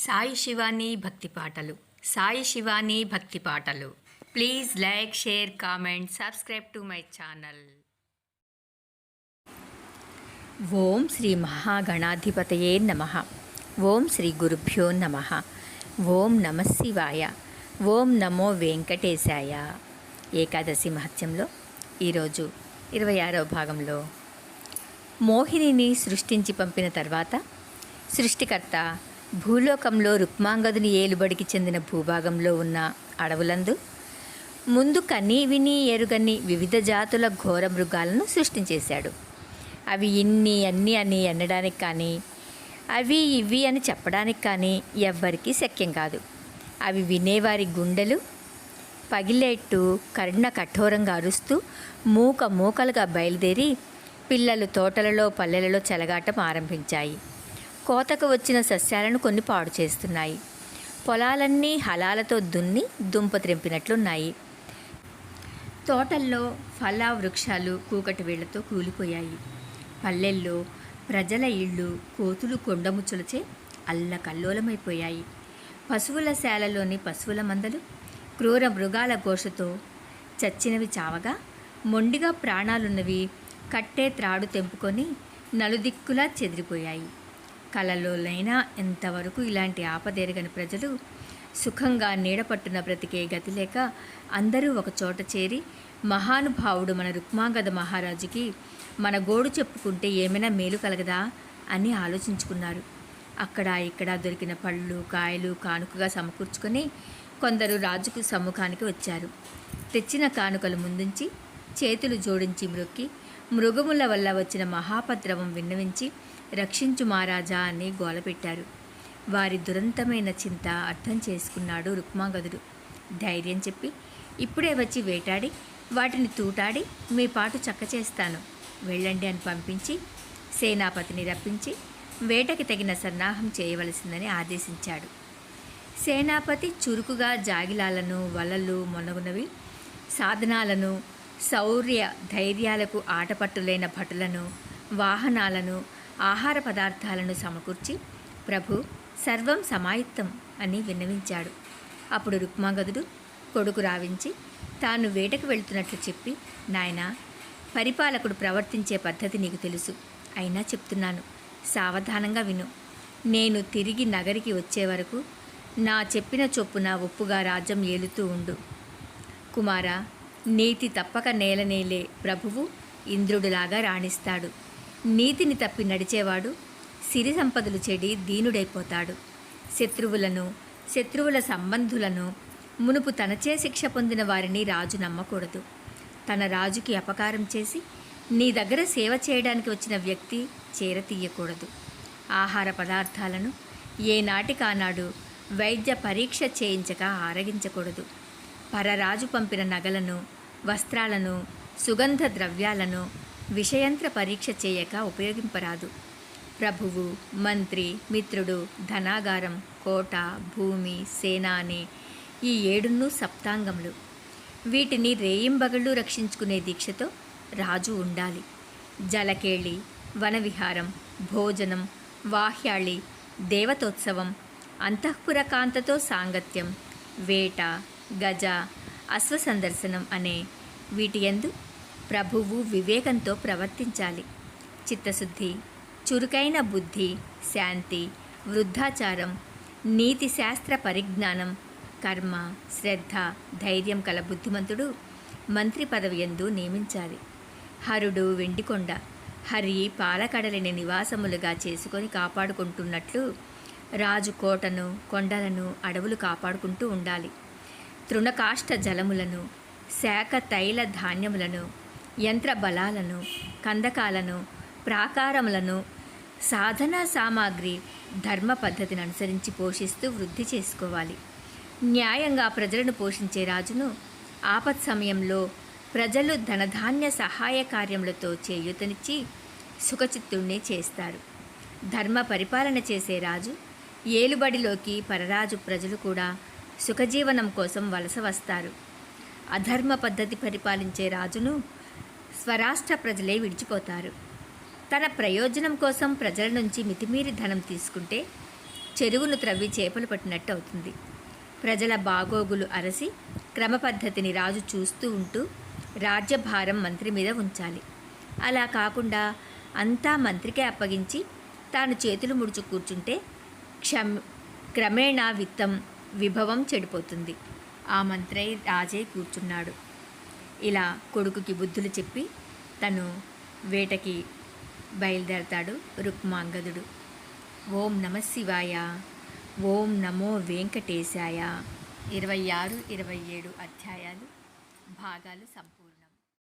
సాయి శివాని భక్తి పాటలు. సాయి శివాని భక్తి పాటలు. Please like share comment subscribe to my channel. ఓం శ్రీ మహాగణాధిపతయే నమ. ఓం శ్రీ గురుభ్యో నమ. ఓం నమ శివాయ. ఓం నమో వెంకటేశాయ. ఏకాదశి మహత్యంలో ఈరోజు ఇరవై ఆరవ భాగంలో మోహినిని సృష్టించి పంపిన తర్వాత సృష్టికర్త భూలోకంలో రుక్మాంగదుని ఏలుబడికి చెందిన భూభాగంలో ఉన్న అడవులందు ముందు కనీ విని ఎరుగని వివిధ జాతుల ఘోర మృగాలను సృష్టించేశాడు. అవి ఇన్ని అన్ని అని అనడానికి కానీ అవి ఇవి అని చెప్పడానికి కానీ ఎవ్వరికీ శక్యం కాదు. అవి వినేవారి గుండెలు పగిలేట్టు కర్ణ కఠోరంగా అరుస్తూ మూక మూకలుగా బయలుదేరి పిల్లలు తోటలలో పల్లెలలో చెలగాటం ఆరంభించాయి. కోతకు వచ్చిన సస్యాలను కొన్ని పాడు చేస్తున్నాయి. పొలాలన్నీ హలాలతో దున్ని దుంప త్రెంపినట్లున్నాయి. తోటల్లో ఫల వృక్షాలు కూకటి వేళ్ళతో కూలిపోయాయి. పల్లెల్లో ప్రజల ఇళ్ళు కోతులు కొండముచ్చులచే అల్లకల్లోలమైపోయాయి పశువుల శాలలోని పశువుల మందలు క్రూర మృగాల ఘోషతో చచ్చినవి చావగా మొండిగా ప్రాణాలున్నవి కట్టే త్రాడు తెంపుకొని నలుదిక్కులా చెదిరిపోయాయి. కలలోనైనా ఎంతవరకు ఇలాంటి ఆపదెరగని ప్రజలు సుఖంగా నీడపట్టున బ్రతికే గతి లేక అందరూ ఒక చోట చేరి మహానుభావుడు మన రుక్మాంగద మహారాజుకి మన గోడు చెప్పుకుంటే ఏమైనా మేలు కలగదా అని ఆలోచించుకున్నారు. అక్కడ ఇక్కడ దొరికిన పళ్ళు కాయలు కానుకగా సమకూర్చుకొని కొందరు రాజుకు సమ్ముఖానికి వచ్చారు. తెచ్చిన కానుకలు ముందుంచి చేతులు జోడించి మ్రొక్కి మృగముల వల్ల వచ్చిన మహాపద్రవం విన్నవించి రక్షించు మహారాజా అని గోలపెట్టారు. వారి దురంతమైన చింత అర్థం చేసుకున్నాడు రుక్మాగదుడు. ధైర్యం చెప్పి ఇప్పుడే వచ్చి వేటాడి వాటిని తూటాడి మీ పాటు చక్క చేస్తాను. వెళ్ళండి అని పంపించి సేనాపతిని రప్పించి వేటకి తగిన సన్నాహం చేయవలసిందని ఆదేశించాడు. సేనాపతి చురుకుగా జాగిలాలను వలలు మొనగునవి సాధనాలను శౌర్య ధైర్యాలకు ఆటపట్టులైన భటులను వాహనాలను ఆహార పదార్థాలను సమకూర్చి ప్రభు సర్వం సమాయుత్తం అని విన్నవించాడు. అప్పుడు రుక్మాగదుడు కొడుకు రావించి తాను వేటకు వెళుతున్నట్లు చెప్పి నాయన పరిపాలకుడు ప్రవర్తించే పద్ధతి నీకు తెలుసు. అయినా చెప్తున్నాను సావధానంగా విను. నేను తిరిగి నగరికి వచ్చే వరకు నా చెప్పిన చొప్పున ఒప్పుగా రాజ్యం ఏలుతూ ఉండు. కుమారా నీతి తప్పక నేలనేలే ప్రభువు ఇంద్రుడిలాగా రాణిస్తాడు. నీతిని తప్పి నడిచేవాడు సిరి సంపదలు చెడి దీనుడైపోతాడు. శత్రువులను శత్రువుల సంబంధులను మునుపు తనచే శిక్ష పొందిన వారిని రాజు నమ్మకూడదు. తన రాజుకి అపకారం చేసి నీ దగ్గర సేవ చేయడానికి వచ్చిన వ్యక్తి చేరతీయకూడదు. ఆహార పదార్థాలను ఏనాటికానాడు వైద్య పరీక్ష చేయించక ఆరగించకూడదు. పరరాజు పంపిన నగలను వస్త్రాలను సుగంధ ద్రవ్యాలను విషయంత్ర పరీక్ష చేయక ఉపయోగింపరాదు. ప్రభువు మంత్రి మిత్రుడు ధనాగారం కోట భూమి సేన అనే ఈ ఏడున్నూ సప్తాంగములు. వీటిని రేయింబగళ్ళు రక్షించుకునే దీక్షతో రాజు ఉండాలి. జలకేళి వనవిహారం భోజనం వాహ్యాళి దేవతోత్సవం అంతఃపురకాంతతో సాంగత్యం వేట గజ అశ్వసందర్శనం అనే వీటి ఎందు ప్రభువు వివేకంతో ప్రవర్తించాలి. చిత్తశుద్ధి చురుకైన బుద్ధి శాంతి వృద్ధాచారం నీతి శాస్త్ర పరిజ్ఞానం కర్మ శ్రద్ధ ధైర్యం కల బుద్ధిమంతుడు మంత్రి పదవి ఎందు నియమించాలి. హరుడు వెండికొండ హరి పాలకడలిని నివాసములుగా చేసుకొని కాపాడుకుంటున్నట్లు రాజు కోటను కొండలను అడవులు కాపాడుకుంటూ ఉండాలి. తృణకాష్ట జలములను శాఖ తైల ధాన్యములను యంత్ర బలాలను కందకాలను ప్రాకారములను సాధనా సామాగ్రి ధర్మ పద్ధతిని అనుసరించి పోషిస్తూ వృద్ధి చేసుకోవాలి. న్యాయంగా ప్రజలను పోషించే రాజును ఆపత్ సమయంలో ప్రజలు ధనధాన్య సహాయ కార్యములతో చేయూతనిచ్చి సుఖచిత్తుణ్ణి చేస్తారు. ధర్మ పరిపాలన చేసే రాజు ఏలుబడిలోకి పరరాజు ప్రజలు కూడా సుఖజీవనం కోసం వలస వస్తారు. అధర్మ పద్ధతి పరిపాలించే రాజును స్వరాష్ట్ర ప్రజలే విడిచిపోతారు. తన ప్రయోజనం కోసం ప్రజల నుంచి మితిమీరి ధనం తీసుకుంటే చెరువును త్రవ్వి చేపలు పట్టినట్టు అవుతుంది. ప్రజల బాగోగులు అరసి క్రమ పద్ధతిని రాజు చూస్తూ ఉంటూ రాజ్యభారం మంత్రి మీద ఉంచాలి. అలా కాకుండా అంతా మంత్రికే అప్పగించి తాను చేతులు ముడుచు కూర్చుంటే క్షమ్ క్రమేణా విత్తం విభవం చెడిపోతుంది. ఆ మంత్రై రాజే కూర్చున్నాడు. ఇలా కొడుకుకి బుద్ధులు చెప్పి తను వేటకి బయలుదేరతాడు రుక్మాంగదుడు. ఓం నమ శివాయ ఓం నమో వెంకటేశాయ. ఇరవై ఆరు ఇరవై ఏడు అధ్యాయాలు భాగాలు సం